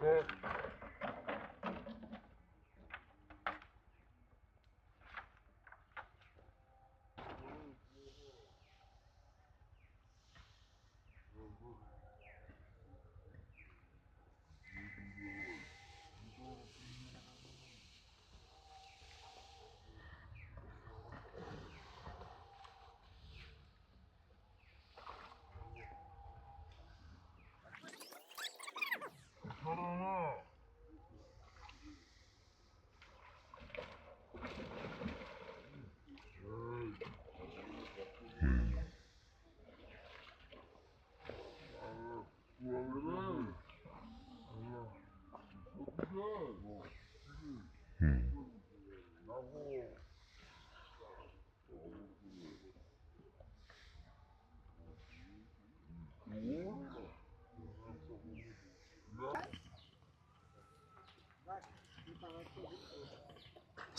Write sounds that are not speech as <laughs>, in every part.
That's it.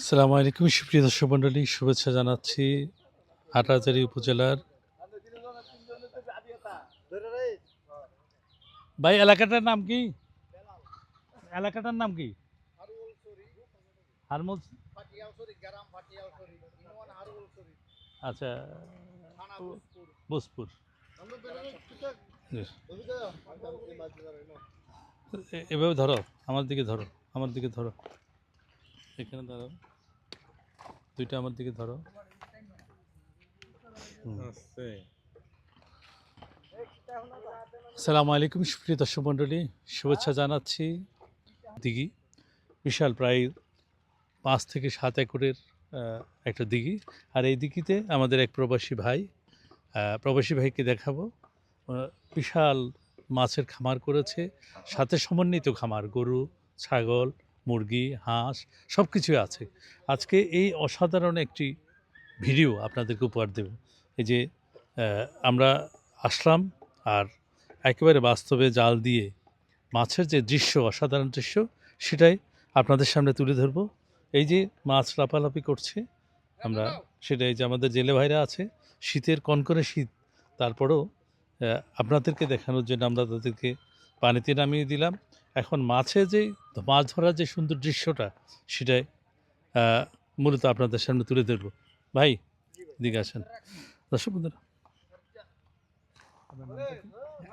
আসসালামু আলাইকুম, সুপ্রিয় দর্শক মণ্ডলী, শুভেচ্ছা জানাচ্ছি হাটহাজারী উপজেলার ভাই, এলাকাটার নাম কি? এলাকাটার নাম কি? আচ্ছা বোসপুর এভাবে ধরো, আমার দিকে ধরো, আমার দিকে ধরো। এখানে ধরো দুইটা আমার দিকে ধরো। আসসালামু আলাইকুম সুপ্রিয় দর্শক মণ্ডলী। শুভেচ্ছা জানাচ্ছি দিঘি। বিশাল প্রায় পাঁচ থেকে সাত একরের একটা দিঘি। আর এই দিঘিতে আমাদের এক প্রবাসী ভাই প্রবাসী ভাইকে দেখাবো। বিশাল মাছের খামার করেছে। সাথে সমন্বিত খামার গরু ছাগল মুরগি হাঁস সব কিছুই আছে। আজকে এই অসাধারণ একটি ভিডিও আপনাদেরকে উপহার দেব। এই যে আমরা আসলাম আর একেবারে বাস্তবে জাল দিয়ে মাছের যে দৃশ্য অসাধারণ দৃশ্য সেটাই আপনাদের সামনে তুলে ধরবো। এই যে মাছ লাফালাফি করছে আমরা সেটাই যে আমাদের জেলে ভাইরা আছে শীতের কনকনে শীত। তারপরেও আপনাদেরকে দেখানোর জন্য আমরা তাদেরকে পানিতে নামিয়ে দিলাম। এখন মাছে যে মাছ ধরার যে সুন্দর দৃশ্যটা সেটাই মূলত আপনাদের সামনে তুলে ধরবো। ভাই দিকে আসেন। দর্শক বন্ধুরা।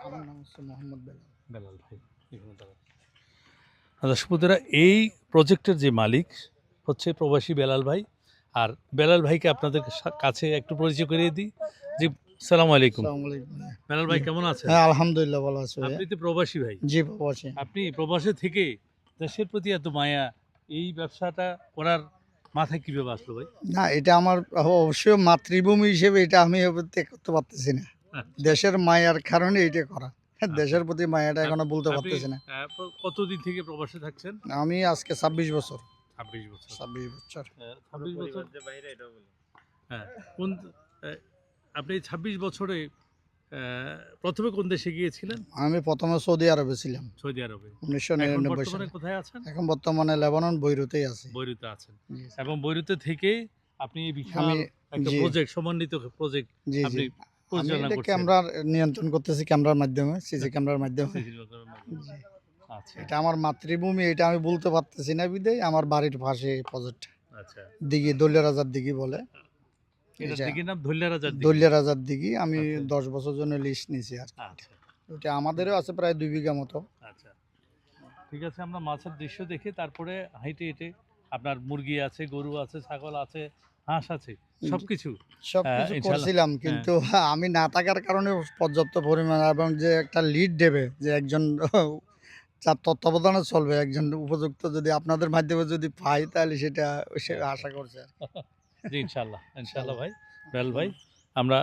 আমার নাম হচ্ছে মোহাম্মদ বেলাল। বেলাল ভাই এখানে দাঁড়ান। আর দর্শক বন্ধুরা এই প্রজেক্টের যে মালিক হচ্ছে প্রবাসী বেলাল ভাই। আর বেলাল ভাইকে আপনাদের সা- কাছে একটু পরিচয় করিয়ে দিই জি সালাম আলাইকুম। বেলাল ভাই কেমন আছেন? হ্যাঁ আলহামদুলিল্লাহ ভালো আছি আপনি তো প্রবাসী ভাই। জি আছি আপনি প্রবাসে থেকে দেশের প্রতি এত মায়া এই ব্যবসাটা করার মাথায় কীভাবে আসলো ভাই? না এটা আমার অবশ্যই মাতৃভূমি হিসেবে এটা আমি করতে পারতেছি না। আচ্ছা। দেশের মায়ার কারণে এটা করা। দেশের প্রতি মায়াটা এখনও বলতে পারতেছি না। কতদিন থেকে প্রবাসে থাকছেন? আমি আজকে ছাব্বিশ বছর। ছাব্বিশ বছর। ছাব্বিশ বছর। ছাব্বিশ বছর? হ্যাঁ কোন আপনি ছাব্বিশ বছরে প্রথমে কোন দেশে গিয়েছিলেন? আমি প্রথমে সৌদি আরবে ছিলাম। সৌদি আরবে। উনিশশো নিরানব্বই সালে। কোথায় আছেন? এখন বর্তমানে লেবানন বৈরুতেই আছি। বৈরুতে আছেন। এবং বৈরুতে থেকে আপনি এই বিশাল একটা প্রজেক্ট সমন্বিত প্রজেক্ট আপনি ক্যামেরার নিয়ন্ত্রণ করতেছি ক্যামেরার মাধ্যমে সিসি ক্যামেরার মাধ্যমে। আচ্ছা। এটা আমার মাতৃভূমি এটা আমি বলতে পারতেছি না বিদায় আমার বাড়ির পাশে প্রজেক্ট আচ্ছা। দিঘি দলিয়া রাজার দিঘি বলে। দলিয়া রাজার দিঘি আমি আচ্ছা। দশ বছর জন্য লিস্ট নিয়েছি আর। আচ্ছা আমাদেরও আছে প্রায় দুই বিঘা মতো আচ্ছা ঠিক আছে আমরা মাছের দৃশ্য দেখে তারপরে হাইটে হেঁটে আপনার মুরগি আছে গরু আছে ছাগল আছে হাঁস আছে সবকিছু সব হ্যাঁ, কিছু ইনশাল্লাহ। করছিলাম কিন্তু <laughs> আমি না থাকার কারণে পর্যাপ্ত পরিমাণ এবং যে একটা লিড দেবে যে একজন <laughs> যার তত্ত্বাবধানে চলবে একজন উপযুক্ত যদি আপনাদের মাধ্যমে যদি পাই তাহলে সেটা আশা করছে আর। <laughs> জি ইনশাল্লাহ ইনশাল্লাহ ভাই। বেল ভাই আমরা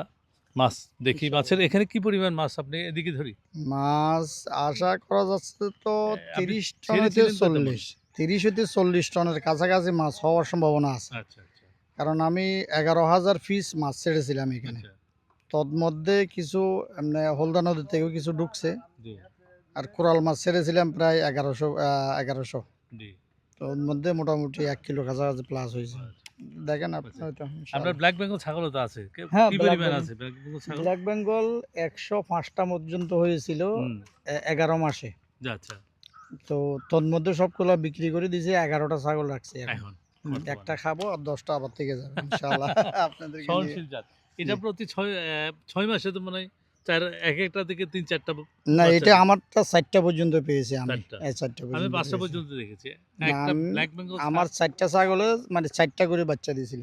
মাছ দেখি মাছের। এখানে কি পরিমাণ মাছ আপনি এদিকে ধরি? মাছ আশা করা যাচ্ছে তো তিরিশ টন হতে চল্লিশ। তিরিশ হতে চল্লিশ টনের কাছাকাছি মাছ হওয়ার সম্ভাবনা আছে। আচ্ছা আচ্ছা। কারণ আমি এগারো হাজার পিস মাছ ছেড়েছিলাম এখানে। আচ্ছা। তন্মধ্যে কিছু এমনি হলদা নদী থেকেও কিছু ঢুকছে। আর কোরাল মাছ ছেড়েছিলাম প্রায় এগারোশো এগারোশো। তো মধ্যে মোটামুটি এক কিলো কাছাকাছি প্লাস হয়েছে। দেখেন আপনি। আপনার ব্ল্যাক বেঙ্গল ছাগলও তো আছে। হ্যাঁ, আছে? ব্ল্যাক বেঙ্গল একশো পাঁচটা পর্যন্ত হয়েছিল এগারো মাসে। আচ্ছা। তো তোর মধ্যে সবগুলো বিক্রি করে দিয়েছি এগারোটা ছাগল রাখছি এখন। একটা খাব আর দশটা আবার থেকে যাবে ইনশাআল্লাহ। <laughs> জাত। এটা প্রতি ছয় ছয় মাসে তো মনে হয় চার এক একটা থেকে তিন চারটা না এটা আমারটা চারটা পর্যন্ত পেয়েছি আমি। চারটা। আমি পাঁচটা পর্যন্ত দেখেছি। না, একটা আমি- ব্ল্যাক বেঙ্গল আমার চারটা ছাগলে মানে চারটা করে বাচ্চা দিয়েছিল।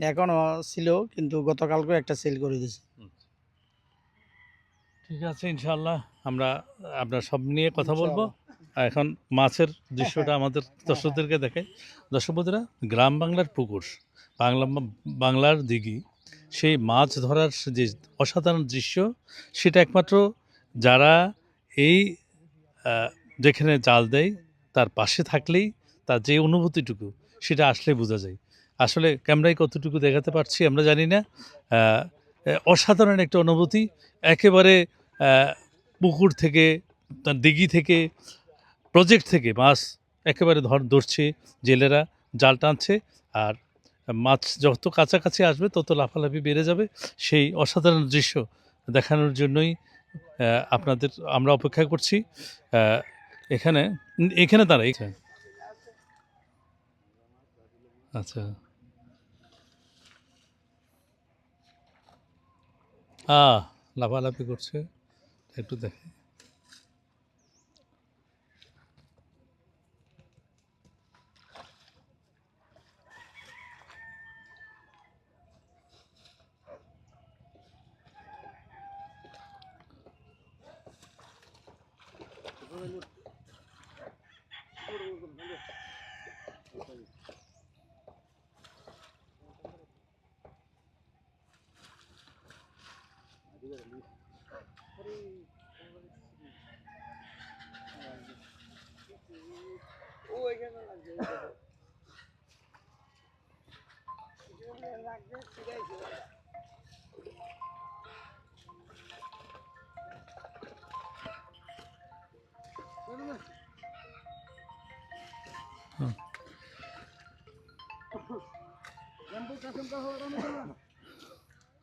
এখনও ছিল কিন্তু গতকালকে একটা সেল করে দিয়েছি। ঠিক আছে ইনশাআল্লাহ আমরা আপনার সব নিয়ে কথা বলব। আর এখন মাছের দৃশ্যটা আমাদের দর্শকদেরকে দেখাই। দর্শক বন্ধুরা গ্রাম বাংলার পুকুর বাংলা বাংলার দিঘি সেই মাছ ধরার যে অসাধারণ দৃশ্য, সেটা একমাত্র যারা এই যেখানে জাল দেয়, তার পাশে থাকলেই তার যে অনুভূতিটুকু, সেটা আসলে বোঝা যায়। আসলে ক্যামেরায় কতটুকু দেখাতে পারছি আমরা জানি না। অসাধারণ একটা অনুভূতি। একেবারে পুকুর থেকে দিঘি থেকে প্রজেক্ট থেকে মাছ একেবারে ধর, ধরছে জেলেরা, জাল টানছে, আর মাছ যত কাছাকাছি আসবে, তত লাফালাফি বেড়ে যাবে। সেই অসাধারণ দৃশ্য দেখানোর জন্যই আপনাদের আমরা অপেক্ষা করছি। এখানে এখানে দাঁড়াই। আচ্ছা। আ লাফালাফি করছে। একটু দেখে। దగ్గర ও এখানে লাগবে লাগবে ঠিক আছে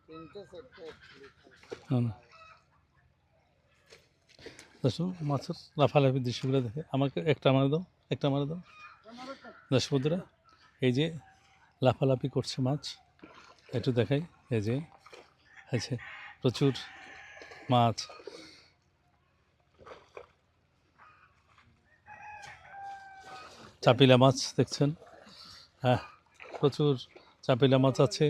टेंशन सेट দর্শক, মাছের লাফালাফি দৃশ্যগুলো দেখে আমাকে একটা মারে দাও, একটা মারে দাও। বন্ধুরা, এই যে লাফালাফি করছে মাছ, একটু দেখাই, এই যে আছে প্রচুর মাছ। চাপিলা মাছ দেখছেন? হ্যাঁ প্রচুর চাপিলা মাছ আছে।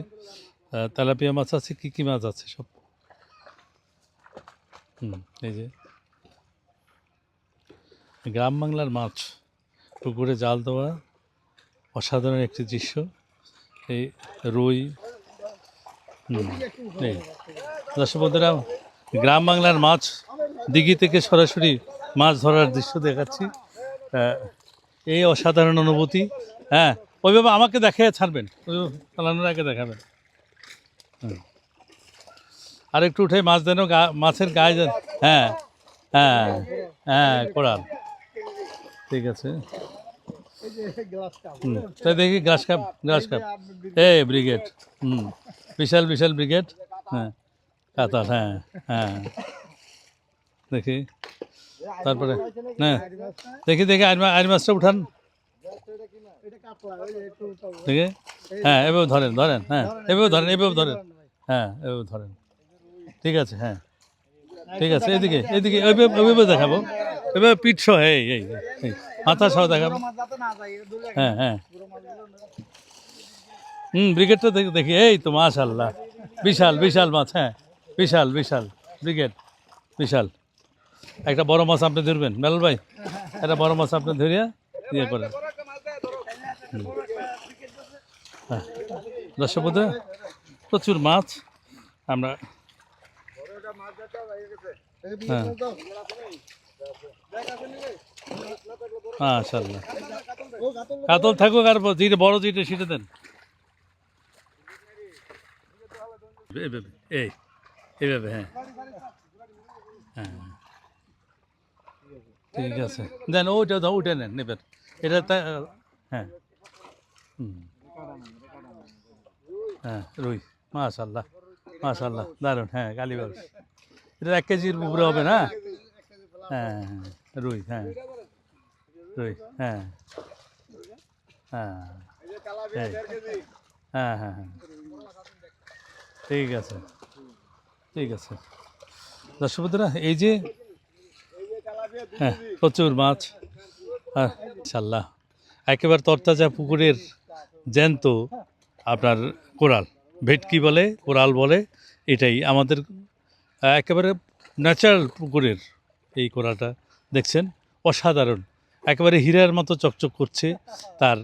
তেলাপিয়া মাছ আছে, কী কী মাছ আছে সব? হুম, এই যে। গ্রাম বাংলার মাছ, পুকুরে জাল দেওয়া, অসাধারণ একটি দৃশ্য। এই রুই এই। দর্শক বন্ধুরা, গ্রাম বাংলার মাছ, দিঘি থেকে সরাসরি মাছ ধরার দৃশ্য দেখাচ্ছি। এই অসাধারণ অনুভূতি। হ্যাঁ ওইভাবে আমাকে দেখে ছাড়বেন চালানোর আগে দেখাবেন। হুম। আর একটু উঠে মাছ গা- মাছের গায়ে হ্যাঁ হ্যাঁ হ্যাঁ কোরাল ঠিক আছে। তাই দেখি গ্রাস কাপ গ্রাস কাপ। এ, ব্রিগেড, হুম, বিশাল বিশাল ব্রিগেড। হ্যাঁ কাতার হ্যাঁ হ্যাঁ। দেখি, তারপরে হ্যাঁ দেখি দেখি, আইন আইন মাছটা উঠান। দেখি হ্যাঁ এভাবে ধরেন ধরেন হ্যাঁ এভাবে ধরেন এভাবে ধরেন। হ্যাঁ এভাবে ধরেন। ঠিক আছে হ্যাঁ। ঠিক আছে এদিকে এদিকে ওইভাবে দেখাবো। এভাবে পিঠ সহ, এই এই মাথা সহ দেখাবো। হ্যাঁ হ্যাঁ। হুম, ব্রিগেডটা দেখি দেখি, এই তো মাশাল্লাহ। বিশাল বিশাল মাছ হ্যাঁ। বিশাল বিশাল, ব্রিগেড, বিশাল। একটা বড় মাছ আপনি ধরবেন, বেলাল ভাই? একটা বড় মাছ আপনি ধরিয়া ইয়ে হুম। হ্যাঁ। দর্শক প্রচুর মাছ। আমরা হ্যাঁ। মাশাল্লাহ কাতল থাকুক আর যেটা বড় যেটা সেটা দেন। এইভাবে এই এইভাবে হ্যাঁ। হ্যাঁ। ঠিক আছে। দেন, ওইটা দাও, ওইটা নেন, নেবেন। এটা হ্যাঁ। হুম। হ্যাঁ রুই। মাশাল্লাহ মাশাল্লাহ দারুণ হ্যাঁ কালীবাস এটা এক কেজির উপরে হবে না? হ্যাঁ হ্যাঁ রুই হ্যাঁ। রুই হ্যাঁ। হ্যাঁ। হ্যাঁ হ্যাঁ হ্যাঁ। ঠিক আছে। ঠিক আছে। দর্শক এই যে হ্যাঁ প্রচুর মাছ। হ্যাঁ ইনশাল্লাহ একেবারে তরতাজা পুকুরের জ্যান্ত আপনার কোরাল। ভেটকি বলে, কোরাল বলে, এটাই আমাদের একেবারে ন্যাচারাল পুকুরের এই কোরালটা দেখছেন? অসাধারণ। একেবারে হীরার মতো চকচক করছে তার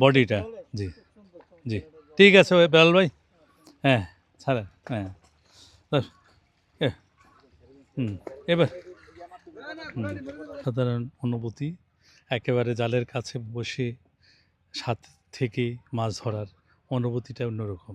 বডিটা। জি জি। ঠিক আছে ভাই, বেলাল ভাই? হ্যাঁ ছাড়া হ্যাঁ। হুম, এবার সাধারণ অনুভূতি। একেবারে জালের কাছে বসে সাথে থেকে মাছ ধরার অনুভূতিটা অন্যরকম।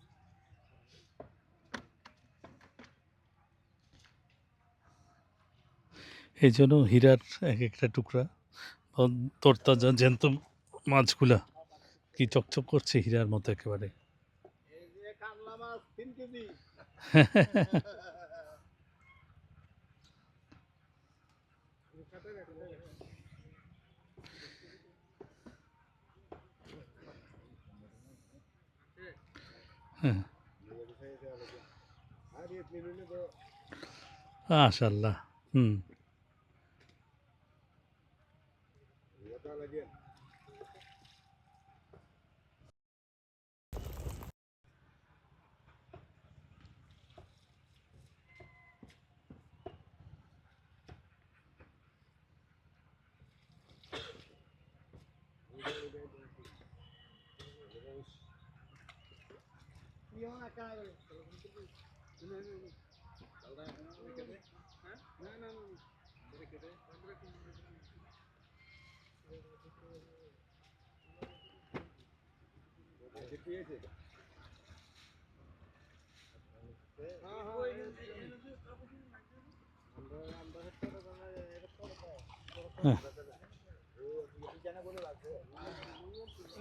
এই জন্য হীরার এক একটা টুকরা তরতাজা জ্যান্ত মাছগুলা কি চকচক করছে হীরার মতো একেবারে। মাশাল্লাহ হুম।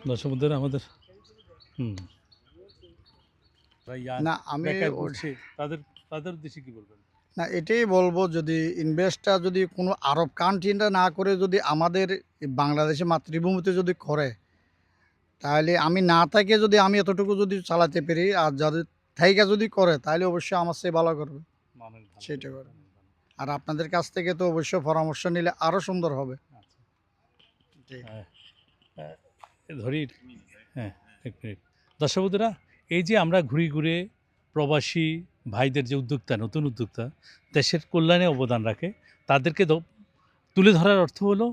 দর্শক বন্ধুরা আমাদের হুম। না আমি তাদের তাদের কি বলবেন? না এটাই বলব যদি ইনভেস্টটা যদি কোনো আরব কান্ট্রিটা না করে যদি আমাদের বাংলাদেশে মাতৃভূমিতে যদি করে তাহলে আমি না থেকে যদি আমি এতটুকু যদি চালাতে পারি আর যাদের থাইকা যদি করে তাহলে অবশ্যই আমার সে ভালো করবে। সেটা করে। আর আপনাদের কাছ থেকে তো অবশ্যই পরামর্শ নিলে আরও সুন্দর হবে। আচ্ছা। হ্যাঁ, হ্যাঁ, ধরি হ্যাঁ দর্শক বন্ধুরা, এই যে আমরা ঘুরে ঘুরে প্রবাসী ভাইদের যে উদ্যোক্তা নতুন উদ্যোক্তা দেশের কল্যাণে অবদান রাখে তাদেরকে তুলে ধরার অর্থ হলো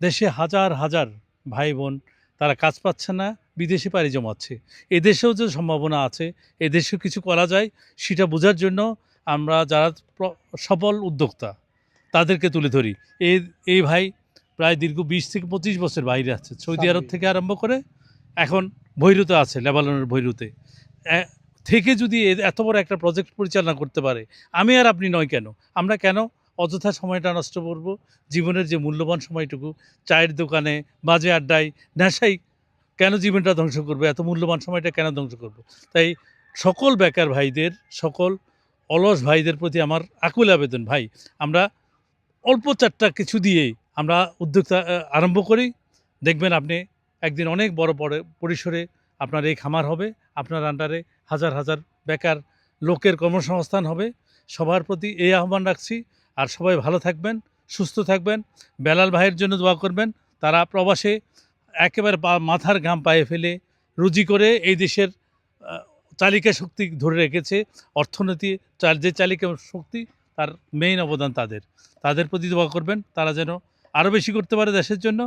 দেশে হাজার হাজার ভাই বোন তারা কাজ পাচ্ছে না বিদেশে পাড়ি জমাচ্ছে। এদেশেও যে সম্ভাবনা আছে এদেশেও কিছু করা যায় সেটা বোঝার জন্য আমরা যারা সফল উদ্যোক্তা তাদেরকে তুলে ধরি। এই এই ভাই প্রায় দীর্ঘ বিশ থেকে পঁচিশ বছর বাইরে আছে সৌদি আরব থেকে আরম্ভ করে এখন ভৈরুতে আছে, লেবাননের ভৈরুতে। থেকে যদি এত বড় একটা প্রজেক্ট পরিচালনা করতে পারে, আমি আর আপনি নয় কেন? আমরা কেন অযথা সময়টা নষ্ট করব? জীবনের যে মূল্যবান সময়টুকু, চায়ের দোকানে, বাজে আড্ডায় নেশাই কেন জীবনটা ধ্বংস করবে? এত মূল্যবান সময়টা কেন ধ্বংস করব? তাই সকল বেকার ভাইদের, সকল অলস ভাইদের প্রতি আমার আকুল আবেদন, ভাই, আমরা অল্প চারটা কিছু দিয়েই আমরা উদ্যোক্তা আরম্ভ করি। দেখবেন আপনি একদিন অনেক বড় বড় পরিসরে আপনার এই খামার হবে, আপনার আন্ডারে হাজার হাজার বেকার লোকের কর্মসংস্থান হবে। সবার প্রতি এই আহ্বান রাখছি আর সবাই ভালো থাকবেন, সুস্থ থাকবেন, বেলাল ভাইয়ের জন্য দোয়া করবেন। তারা প্রবাসে একেবারে মাথার ঘাম পায়ে ফেলে রুজি করে এই দেশের চালিকা শক্তি ধরে রেখেছে। অর্থনীতি যে চালিকা শক্তি তার মেইন অবদান তাদের। তাদের প্রতি দোয়া করবেন। তারা যেন আরও বেশি করতে পারে দেশের জন্য।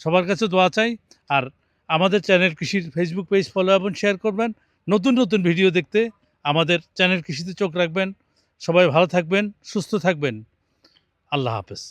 সবার কাছে দোয়া চাই। আর আমাদের চ্যানেল কৃষির ফেসবুক পেজ ফলো এবং শেয়ার করবেন। নতুন নতুন ভিডিও দেখতে আমাদের চ্যানেল কৃষিতে চোখ রাখবেন। সবাই ভালো থাকবেন, সুস্থ থাকবেন। আল্লাহ হাফেজ।